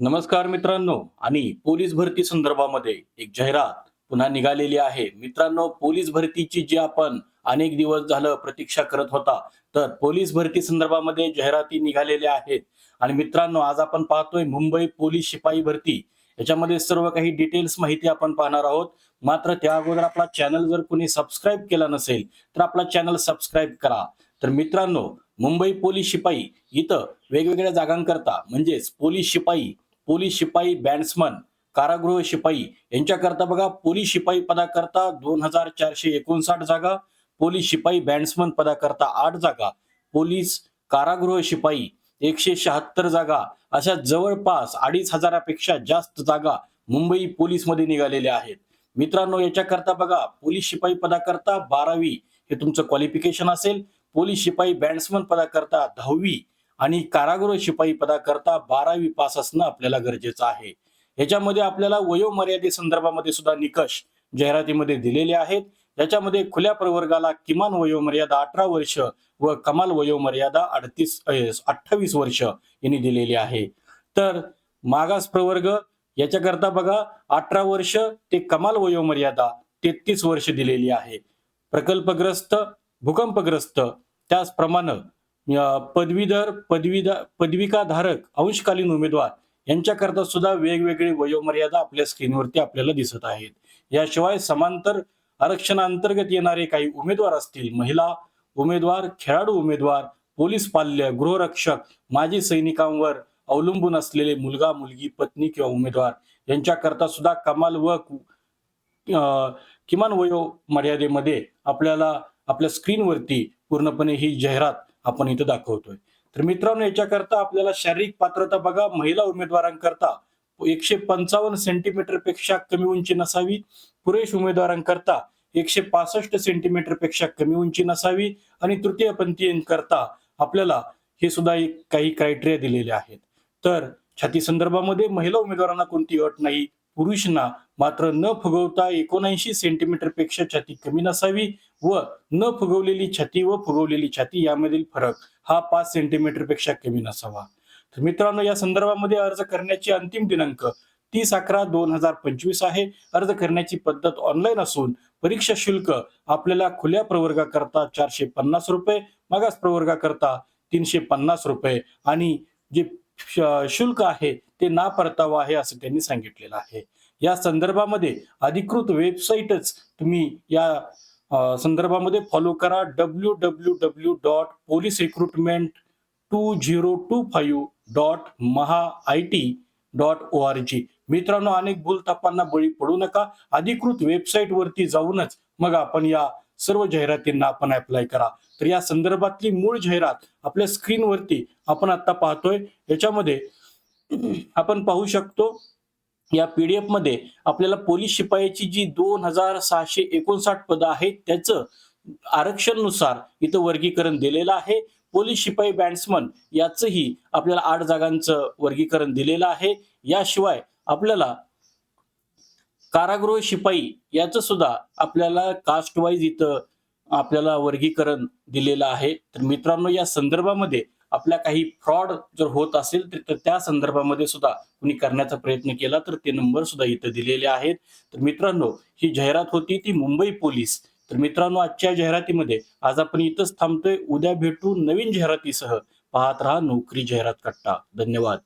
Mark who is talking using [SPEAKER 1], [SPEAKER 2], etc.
[SPEAKER 1] नमस्कार मित्रांनो आणि पोलीस भरती संदर्भामध्ये एक जाहिरात पुन्हा निघालेली आहे. मित्रांनो पोलीस भरतीची जी आपण अनेक दिवस झालं प्रतीक्षा करत होता तर पोलीस भरती संदर्भामध्ये जाहिराती निघालेल्या आहेत. आणि मित्रांनो आज आपण पाहतोय मुंबई पोलीस शिपाई भरती. याच्यामध्ये सर्व काही डिटेल्स माहिती आपण पाहणार आहोत. मात्र त्या अगोदर आपला चॅनल जर कोणी सबस्क्राईब केला नसेल तर आपला चॅनल सबस्क्राईब करा. तर मित्रांनो मुंबई पोलीस शिपाई इथं वेगवेगळ्या जागांकरता म्हणजेच पोलीस शिपाई पोलीस शिपाई बॅट्समन कारागृह शिपाई यांच्याकरता बघा पोलीस शिपाई पदाकरता दोन हजार चारशे एकोणसाठ जागा पोलीस शिपाई बॅट्समन पदाकरता आठ जागा पोलीस कारागृह शिपाई एकशे शहात्तर जागा अशा जवळपास अडीच हजारापेक्षा जास्त जागा मुंबई पोलीसमध्ये निघालेल्या आहेत. मित्रांनो याच्याकरता बघा पोलीस शिपाई पदाकरता बारावी हे तुमचं क्वालिफिकेशन असेल. पोलीस शिपाई बँड्समन पदाकरता दहावी आणि कारागृह शिपाई पदाकरता बारावी पास असणं आपल्याला गरजेचं आहे. याच्यामध्ये आपल्याला वयोमर्यादे संदर्भामध्ये सुद्धा निकष जाहिरातीमध्ये दिलेले आहेत. याच्यामध्ये खुल्या प्रवर्गाला किमान वयोमर्यादा अठरा वर्ष व कमाल वयोमर्यादा अडतीस अठ्ठावीस वर्ष यांनी दिलेली आहे. तर मागास प्रवर्ग याच्याकरता बघा अठरा वर्ष ते कमाल वयोमर्यादा तेहतीस वर्ष दिलेली आहे. प्रकल्पग्रस्त भूकंपग्रस्त. त्याचप्रमाणे पदवीधर पदवीधा पदविकाधारक अंशकालीन उमेदवार यांच्याकरता सुद्धा वेगवेगळी वयोमर्यादा आपल्या स्क्रीनवरती आपल्याला दिसत आहेत. याशिवाय समांतर आरक्षणांतर्गत येणारे काही उमेदवार असतील महिला उमेदवार खेळाडू उमेदवार पोलीस पाल्य गृहरक्षक माजी सैनिकांवर अवलंबून असलेले मुलगा मुलगी पत्नी किंवा उमेदवार यांच्याकरता सुद्धा कमाल व किमान वयो मर्यादेमध्ये आपल्याला आपल्या स्क्रीनवरती पूर्णपणे ही जाहिरात आपण इथं दाखवतोय. तर मित्रांनो याच्याकरता आपल्याला शारीरिक पात्रता बघा. महिला उमेदवारांकरता एकशे पंचावन्न सेंटीमीटरपेक्षा कमी उंची नसावी. पुरुष उमेदवारांकरता एकशे पासष्ट सेंटीमीटरपेक्षा कमी उंची नसावी. आणि तृतीयपंथीयांकरता आपल्याला हे सुद्धा एक काही क्रायटेरिया दिलेले आहेत. तर छाती संदर्भामध्ये महिला उमेदवारांना कोणती अट नाही. पुरुषांना मात्र न फुगवता एकोणऐंशी सेंटीमीटरपेक्षा छाती कमी नसावी. व न फुगवलेली छाती व फुगवलेली छाती यामधील फरक हा पाच सेंटीमीटरपेक्षा कमी नसावा. तर मित्रांनो या संदर्भामध्ये अर्ज करण्याची अंतिम दिनांक तीस अकरा दोन हजार पंचवीस आहे. अर्ज करण्याची पद्धत ऑनलाईन असून परीक्षा शुल्क आपल्याला खुल्या प्रवर्गाकरता चारशे पन्नास रुपये मागास प्रवर्गाकरता तीनशे पन्नास रुपये आणि जे शुल्क आहे ते ना परतावा आहे असं त्यांनी सांगितलेलं आहे. या संदर्भामध्ये अधिकृत वेबसाईटच तुम्ही या संदर्भामध्ये फॉलो करा W W W dot police recruitment two zero two five dot Maha I T dot O R G मित्रांनो अनेक भूलतापांना बळी पडू नका. अधिकृत वेबसाईट वरती जाऊनच मग आपण या सर्व जाहिरातींना आपण अप्लाय करा. तर या संदर्भातली मूळ जाहिरात आपल्या स्क्रीनवरती आपण आता पाहतोय. याच्यामध्ये आपण पाहू शकतो या पी डी एफमध्ये आपल्याला पोलीस शिपायाची जी दोन हजार सहाशे एकोणसाठ पदं आहेत त्याचं आरक्षणनुसार इथं वर्गीकरण दिलेलं आहे. पोलीस शिपाई बॅट्समन याचंही आपल्याला आठ जागांचं वर्गीकरण दिलेलं आहे. याशिवाय आपल्याला कारागृह शिपाई याचं सुद्धा आपल्याला कास्ट वाईज इथं आपल्याला वर्गीकरण दिलेलं आहे. तर मित्रांनो या संदर्भामध्ये आपल्या काही फ्रॉड जर होत असेल तर त्या संदर्भामध्ये सुद्धा कुणी करण्याचा प्रयत्न केला तर ते नंबर सुद्धा इथं दिलेले आहेत. तर मित्रांनो ही जाहिरात होती ती मुंबई पोलीस. तर मित्रांनो आजच्या जाहिरातीमध्ये आज आपण इथंच थांबतोय. उद्या भेटू नवीन जाहिरातीसह. पाहत राहा नोकरी जाहिरात कट्टा. धन्यवाद.